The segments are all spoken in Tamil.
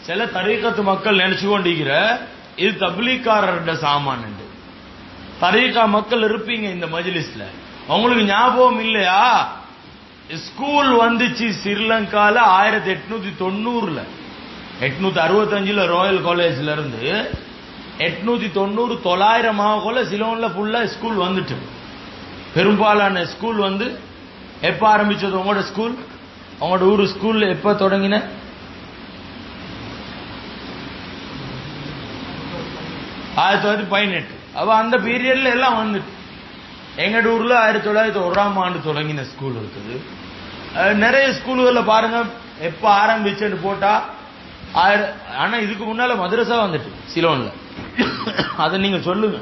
சில தரீக்கத்து மக்கள் நினைச்சு கொண்டிருக்கிற இது தப்லீக்காரர்ட சாமான் தரீக்கா மக்கள் இருப்பீங்க இந்த மஜ்லிஸ்ல. உங்களுக்கு ஞாபகம் இல்லையா? ஸ்கூல் வந்துச்சு ஸ்ரீலங்கால ஆயிரத்தி எட்நூத்தி தொண்ணூறுல. எட்நூத்தி அறுபத்தஞ்சுல ராயல் காலேஜ்ல இருந்து எட்நூத்தி தொண்ணூறு தொள்ளாயிரம் ஆகல சிலோன்ல ஃபுல்லா ஸ்கூல் வந்துட்டு. பெரும்பாலான ஸ்கூல் வந்து எப்ப ஆரம்பிச்சது உங்களோட ஸ்கூல்? உங்களோட ஊர் ஸ்கூல்ல எப்ப தொடங்கின? ஆயிரத்தி தொள்ளாயிரத்தி பதினெட்டு. அப்போ அந்த பீரியட்ல எல்லாம் வந்துட்டு. எங்கட ஊர்ல ஆயிரத்தி தொள்ளாயிரத்தி ஒராம் ஆண்டு தொடங்கின ஸ்கூல் இருக்குது. நிறைய ஸ்கூல்கள்ல பாருங்க எப்ப ஆரம்பிச்சுன்னு போட்டா ஆயிர- ஆனா இதுக்கு முன்னால மதரசா வந்துட்டு சிலோன்ல. அதை நீங்க சொல்லுங்க.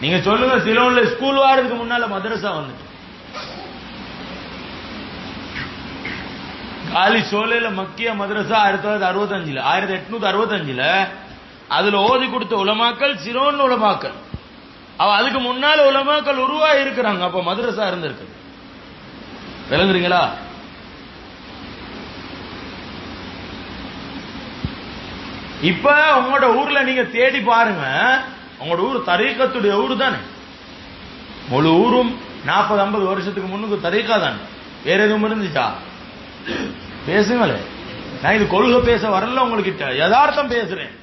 நீங்க சொல்லுங்க சிலோன்ல ஸ்கூல் வாரதுக்கு முன்னால மதரசா வந்துட்டு. காலி சோலையில மக்கிய மதரசா ஆயிரத்தி தொள்ளாயிரத்தி அறுபத்தஞ்சுல ஆயிரத்தி எட்நூத்தி அறுபத்தஞ்சுல அதுல ஓதி கொடுத்த உலமாக்கள் சிரோன் உலமாக்கள். அவ அதுக்கு முன்னால உலமாக்கள் உருவாகி இருக்கிறாங்க. அப்ப மதுரசா இருந்திருக்கு. விளங்குறீங்களா? இப்ப உங்களோட ஊர்ல நீங்க தேடி பாருங்க. உங்களோட ஊர் தரீக்கத்துடைய ஊர் தானே. முழு ஊரும் நாற்பது ஐம்பது வருஷத்துக்கு முன்னுக்கு தரீக்கா தானே. வேற எதுவும் இருந்துச்சா? பேசுங்களே. நான் இது கொள்கை பேச வரல உங்ககிட்ட. யதார்த்தம் பேசுறேன்.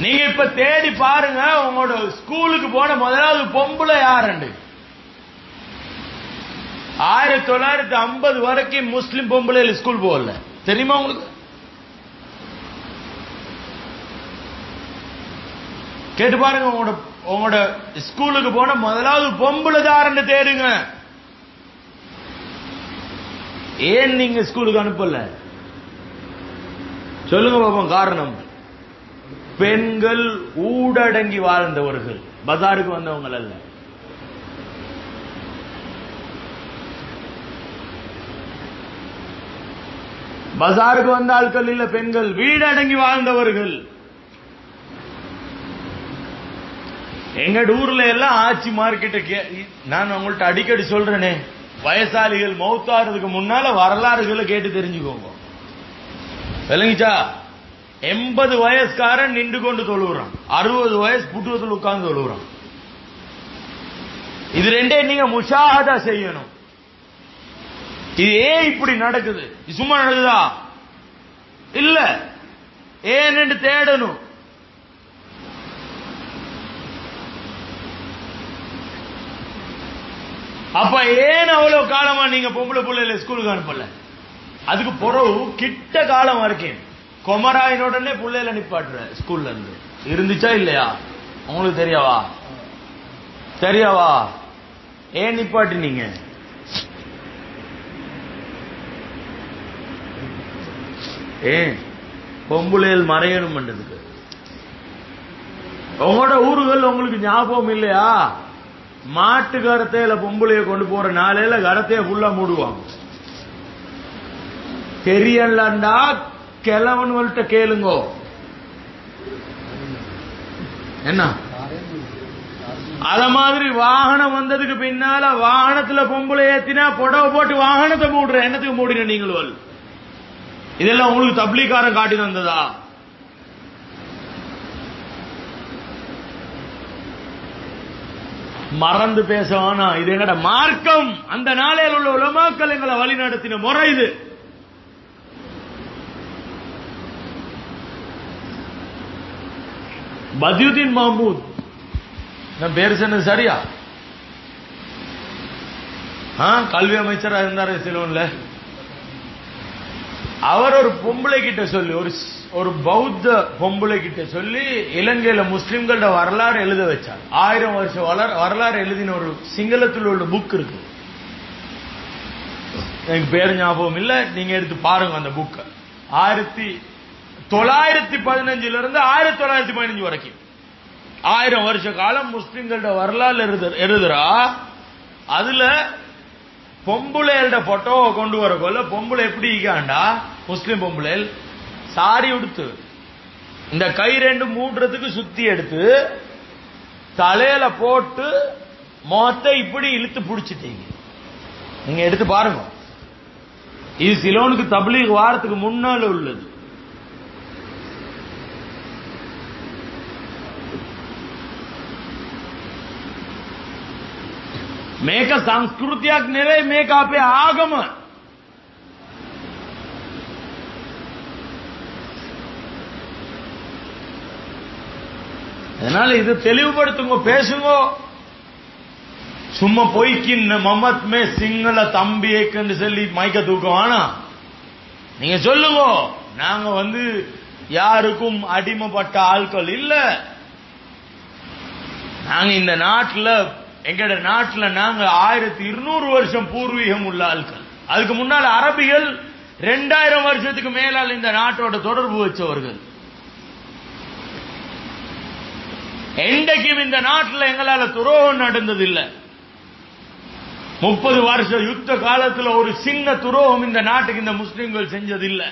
நீங்க இப்ப தேடி பாருங்க உங்களோட ஸ்கூலுக்கு போன முதலாவது பொம்பளை யாருண்டு ஆயிரத்தி தொள்ளாயிரத்தி ஐம்பது வரைக்கும் முஸ்லிம் பொம்பளை ஸ்கூல் போகல. தெரியுமா உங்களுக்கு? கேட்டு பாருங்க உங்களோட உங்களோட ஸ்கூலுக்கு போன முதலாவது பொம்பளை யாருன்னு தேடுங்க. ஏன் நீங்க ஸ்கூலுக்கு அனுப்பல? சொல்லுங்க பாப்போம் காரணம். பெண்கள் ஊடடங்கி வாழ்ந்தவர்கள். பஜாருக்கு வந்தவங்க அல்ல. பஜாருக்கு வந்த ஆட்கள் இல்ல பெண்கள். வீடடங்கி வாழ்ந்தவர்கள். எங்க ஊர்ல எல்லாம் ஆட்சி மார்க்கெட்ட நான் உங்கள்ட்ட அடிக்கடி சொல்றேனே. வயசாளிகள் மௌத்தாறதுக்கு முன்னால வரலாறுகளை கேட்டு தெரிஞ்சுக்கோங்க. விளங்கிச்சா? எண்பது வயசுக்காரன் நின்று கொண்டு தொழுகிறான் அறுபது வயசு புட்டுவத்தில் உட்கார்ந்து தொழுகிறான் இது ரெண்டே நீங்க முஷாகதா செய்யணும். இது ஏன் இப்படி நடக்குது? இது சும்மா நடக்குதா? இல்ல. ஏன்னு தேடணும்? அப்ப ஏன் அவ்வளவு காலமா நீங்க பொம்பளை பிள்ளைல ஸ்கூலுக்கு அனுப்பல? அதுக்கு பிறகு கிட்ட காலமா இருக்கேன். கொமராயின் உடனே பிள்ளைல நிப்பாட்டுற ஸ்கூல்ல இருந்து. இருந்துச்சா இல்லையா? உங்களுக்கு தெரியாவா? தெரியாவா? ஏன் நிப்பாட்டினீங்க? ஏன்? பொம்புளையில் மறையணும் பண்றதுக்கு. உங்களோட ஊர்கள் உங்களுக்கு ஞாபகம் இல்லையா? மாட்டு கரத்தையில பொம்பளைய கொண்டு போற நாளையில கரத்தைய ஃபுல்லா மூடுவாங்க. தெரியலண்டா கிழவன்கள்ட்ட கேளுங்கோ. என்ன? அத மாதிரி வாகனம் வந்ததுக்கு பின்னால வாகனத்துல பொம்பளை ஏத்தினா புடவை போட்டு வாகனத்தை மூடுற என்னத்துக்கு மூடின நீங்களும் இதெல்லாம் உங்களுக்கு தப்லீக்காரன் காட்டி தந்ததா? மறந்து பேச வேணாம். இது எங்கட மார்க்கம். அந்த நாளையில் உள்ள உலமாக்கள் எங்களை வழி நடத்தின முறை இது. பதியுதீன் மஹமூத் நான் பேர் சொன்னது சரியா? கல்வி அமைச்சராக இருந்தார் சிலோன்ல. அவர் ஒரு பொம்பளை கிட்ட சொல்லி ஒரு ஒரு பௌத்த பொம்பளை கிட்ட சொல்லி இலங்கையில முஸ்லிம்களோட வரலாறு எழுத வச்சார். ஆயிரம் வருஷம் வளர் வரலாறு எழுதின ஒரு சிங்களத்தில் உள்ள புக் இருக்கு. எனக்கு பேர் ஞாபகம் இல்ல நீங்க எடுத்து பாருங்க அந்த புக்க ஆயிரத்தி தொள்ளாயிரத்தி பதினஞ்சுல இருந்து ஆயிரத்தி தொள்ளாயிரத்தி பதினஞ்சு வரைக்கும். ஆயிரம் வருஷ காலம் முஸ்லிம்களோட வரலாறு எழுதுறா அதுல பொம்புளையோட போட்டோவை கொண்டு வரக்குள்ள பொம்பளை எப்படி இருக்காண்டா? முஸ்லிம் பொம்பளை சாரி உடுத்து. இந்த கை ரெண்டு மூடுறதுக்கு சுத்தி எடுத்து தலையில போட்டு முகத்தை இப்படி இழுத்து பிடிச்சிட்டீங்க. நீங்க எடுத்து பாருங்க. இது சிலோனுக்கு தபிலீக் வாரத்துக்கு முன்னால் உள்ளது. මේක සංස්කෘතියක් නෙවෙයි මේක අපේ ආගම. அதனால இது தெளிவுபடுத்துங்க பேசுங்க சும்மா பொய்க்கின்னு மமத் மே சிங்கள தம்பி ஏக்குன்னு சொல்லி மைக்க தூக்க வேணாம் நீங்க சொல்லுங்க நாங்க வந்து யாருக்கும் அடிமைப்பட்ட ஆட்கள் இல்ல நாங்க இந்த நாட்டுல எங்கட நாட்டுல நாங்க ஆயிரத்தி இருநூறு வருஷம் பூர்வீகம் உள்ள ஆட்கள் அதுக்கு முன்னால அரபிகள் ரெண்டாயிரம் வருஷத்துக்கு மேலால் இந்த நாட்டோட தொடர்பு வச்சவர்கள். என்றைக்கும் இந்த நாட்டில் எங்களால துரோகம் நடந்ததில்லை. முப்பது வருஷ யுத்த காலத்துல ஒரு சின்ன துரோகம் இந்த நாட்டுக்கு இந்த முஸ்லிம்கள் செஞ்சதில்லை.